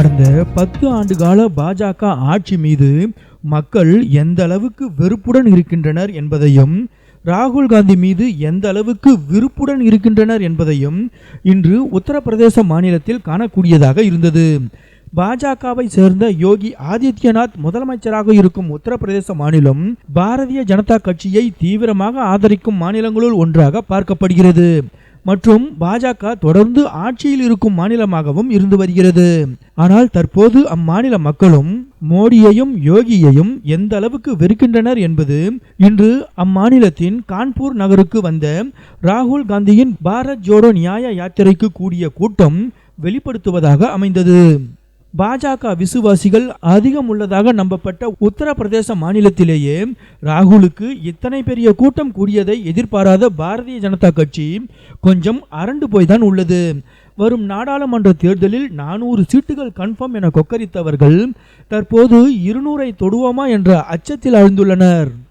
கடந்த பத்து ஆண்டு கால பாஜக ஆட்சி மீது மக்கள் எந்த அளவுக்கு வெறுப்புடன் இருக்கின்றனர் என்பதையும் ராகுல் காந்தி மீது எந்த அளவுக்கு விருப்புடன் இருக்கின்றனர் என்பதையும் இன்று உத்தரப்பிரதேச மாநிலத்தில் காணக்கூடியதாக இருந்தது. பாஜகவை சேர்ந்த யோகி ஆதித்யநாத் முதலமைச்சராக இருக்கும் உத்தரப்பிரதேச மாநிலம் பாரதிய ஜனதா கட்சியை தீவிரமாக ஆதரிக்கும் மாநிலங்களுள் ஒன்றாக பார்க்கப்படுகிறது. மற்றும் பாஜக தொடர்ந்து ஆட்சியில் இருக்கும் மாநிலமாகவும் இருந்து வருகிறது. ஆனால் தற்போது அம்மாநில மக்களும் மோடியையும் யோகியையும் எந்த அளவுக்கு வெறுக்கின்றனர் என்பது இன்று அம்மாநிலத்தின் கான்பூர் நகருக்கு வந்த ராகுல் காந்தியின் பாரத் ஜோடோ நியாய யாத்திரைக்கு கூடிய கூட்டம் வெளிப்படுத்துவதாக அமைந்தது. பாஜக விசுவாசிகள் அதிகம் உள்ளதாக நம்பப்பட்ட உத்தரப்பிரதேச மாநிலத்திலேயே ராகுலுக்கு இத்தனை பெரிய கூட்டம் கூடியதை எதிர்பாராத பாரதிய ஜனதா கட்சி கொஞ்சம் அரண்டு போய்தான் உள்ளது. வரும் நாடாளுமன்ற தேர்தலில் நானூறு சீட்டுகள் கன்ஃபார்ம் என கொக்கரித்தவர்கள் தற்போது இருநூறை தொடுவோமா என்ற அச்சத்தில் ஆழ்ந்துள்ளனர்